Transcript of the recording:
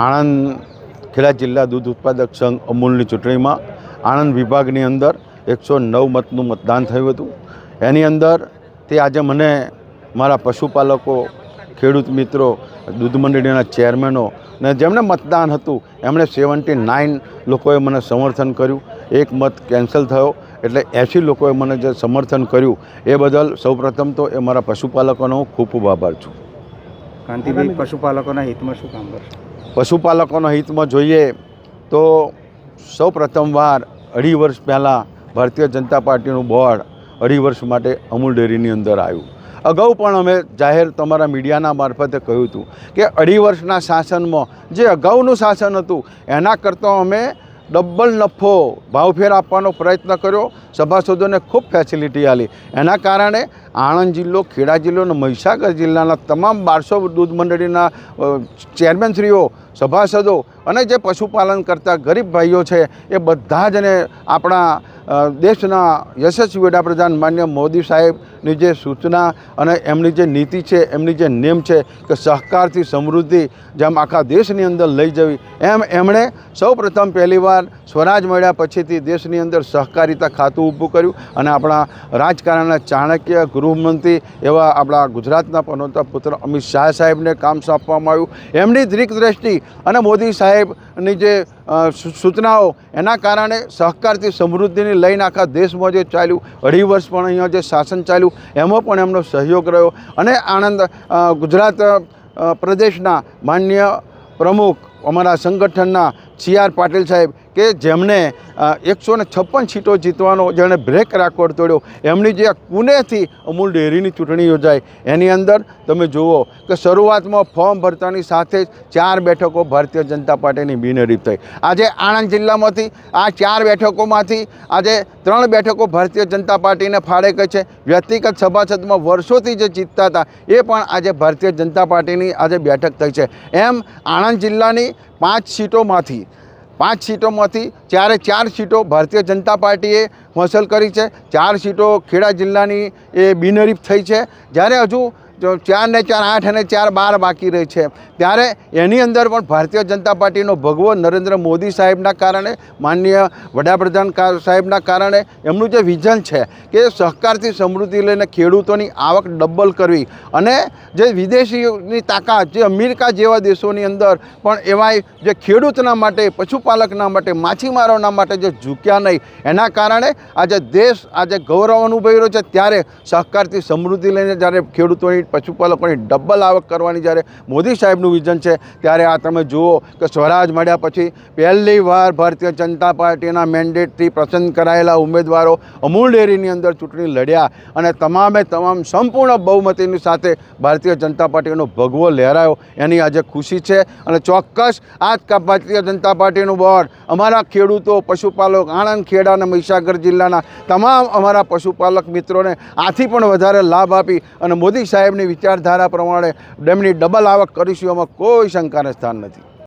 આણંદ ખેડા જિલ્લા દૂધ ઉત્પાદક સંઘ અમૂલની ચૂંટણીમાં આણંદ વિભાગની અંદર એકસો નવ મતનું મતદાન થયું હતું. એની અંદર તે આજે મને મારા પશુપાલકો, ખેડૂત મિત્રો, દૂધ મંડળીના ચેરમેનો ને જેમણે મતદાન હતું, એમણે સેવન્ટી નાઇન લોકોએ મને સમર્થન કર્યું. એક મત કેન્સલ થયો એટલે એંશી લોકોએ મને જે સમર્થન કર્યું એ બદલ સૌપ્રથમ તો એ મારા પશુપાલકોનો હું ખૂબ ખૂબ આભાર છું. કાંતિભાઈ, પશુપાલકોના હિતમાં શું કામ કરશે? પશુપાલકોના હિતમાં જોઈએ તો સૌ પ્રથમવાર અઢી વર્ષ પહેલાં ભારતીય જનતા પાર્ટીનું બોર્ડ અઢી વર્ષ માટે અમૂલ ડેરીની અંદર આવ્યું. અગાઉ પણ અમે જાહેર તમારા મીડિયાના મારફતે કહ્યું હતું કે અઢી વર્ષના શાસનમાં જે અગાઉનું શાસન હતું, એના કરતાં અમે ડબલ નફો ભાવફેર આપવાનો પ્રયત્ન કર્યો. સભાસદોને ખૂબ ફેસિલિટી આપી એના કારણે આણંદ જિલ્લો, ખેડા જિલ્લો અને મહીસાગર જિલ્લાના તમામ બારસો દૂધ મંડળીના ચેરમેનશ્રીઓ સભાસદો અને જે પશુપાલન કરતા ગરીબ ભાઈઓ છે, એ બધા જ ને આપણા દેશના યશસ્વી વડાપ્રધાન માન્ય મોદી સાહેબની જે સૂચના અને એમની જે નીતિ છે, એમની જે નેમ છે કે સહકારથી સમૃદ્ધિ જેમ આખા દેશની અંદર લઈ જવી, એમ એમણે સૌપ્રથમ પહેલીવાર સ્વરાજ મળ્યા પછીથી દેશની અંદર સહકારિતા ખાતું ઊભું કર્યું અને આપણા રાજકારણના ચાણક્ય ગૃહમંત્રી એવા આપણા ગુજરાતના પનોતા પુત્ર અમિત શાહ સાહેબને કામ સોંપવામાં આવ્યું. એમની દ્રિક દ્રષ્ટિ અને મોદી સાહેબની જે સૂચનાઓ, એના કારણે સહકારથી સમૃદ્ધિની લઈને આખા દેશમાં જે ચાલ્યું, અઢી વર્ષ પણ અહીંયા જે શાસન ચાલ્યું, એમાં પણ એમનો સહયોગ રહ્યો. અને આણંદ ગુજરાત પ્રદેશના માન્ય પ્રમુખ અમારા સંગઠનના સી આર પાટીલ સાહેબ કે જેમણે એકસો ને છપ્પન સીટો જીતવાનો જેણે બ્રેક રેકોર્ડ તોડ્યો, એમની જે પુણેથી અમૂલ ડેરીની ચૂંટણી યોજાઈ. એની અંદર તમે જુઓ કે શરૂઆતમાં ફોર્મ ભરતાની સાથે જ ચાર બેઠકો ભારતીય જનતા પાર્ટીની બિનહરીફ થઈ. આજે આણંદ જિલ્લામાંથી આ ચાર બેઠકોમાંથી આજે ત્રણ બેઠકો ભારતીય જનતા પાર્ટીને ફાળે કહે છે. વ્યક્તિગત સભાસદમાં વર્ષોથી જે જીતતા હતા, એ પણ આજે ભારતીય જનતા પાર્ટીની આજે બેઠક થઈ છે. એમ આણંદ જિલ્લાની પાંચ સીટોમાંથી પાંચ સીટોમાંથી ચારે ચાર સીટો ભારતીય જનતા પાર્ટીએ હાંસલ કરી છે. ચાર સીટો ખેડા જિલ્લાની એ બિનહરીફ થઈ છે. જ્યારે હજુ જો ચાર ને ચાર, આઠ અને ચાર, બાર બાકી રહી છે. ત્યારે એની અંદર પણ ભારતીય જનતા પાર્ટીનો ભગવો નરેન્દ્ર મોદી સાહેબના કારણે, માનનીય વડાપ્રધાન સાહેબના કારણે એમનું જે વિઝન છે કે સહકારથી સમૃદ્ધિ લઈને ખેડૂતોની આવક ડબલ કરવી. અને જે વિદેશીની તાકાત, જે અમેરિકા જેવા દેશોની અંદર પણ એવાય જે ખેડૂતના માટે, પશુપાલકના માટે, માછીમારોના માટે જે ઝૂક્યા નહીં, એના કારણે આજે દેશ આજે ગૌરવ અનુભવી રહ્યો છે. ત્યારે સહકારથી સમૃદ્ધિ લઈને જ્યારે ખેડૂતોની પશુપાલકોની ડબલ આવક કરવાની જ્યારે મોદી સાહેબનું વિઝન છે, ત્યારે આ તમે જુઓ કે સ્વરાજ મળ્યા પછી પહેલી વાર ભારતીય જનતા પાર્ટીના મેન્ડેટથી પસંદ કરાયેલા ઉમેદવારો અમૂલ ડેરીની અંદર ચૂંટણી લડ્યા અને તમામે તમામ સંપૂર્ણ બહુમતીની સાથે ભારતીય જનતા પાર્ટીનો ભગવો લહેરાયો. એની આજે ખુશી છે અને ચોક્કસ આ ભારતીય જનતા પાર્ટીનું બોર્ડ, અમારા ખેડૂતો, પશુપાલક, આણંદ, ખેડા અને મહીસાગર જિલ્લાના તમામ અમારા પશુપાલક મિત્રોને આથી પણ વધારે લાભ આપી અને મોદી સાહેબની વિચારધારા પ્રમાણે ડેમની ડબલ આવક કરીશું એમાં કોઈ શંકાને સ્થાન નથી.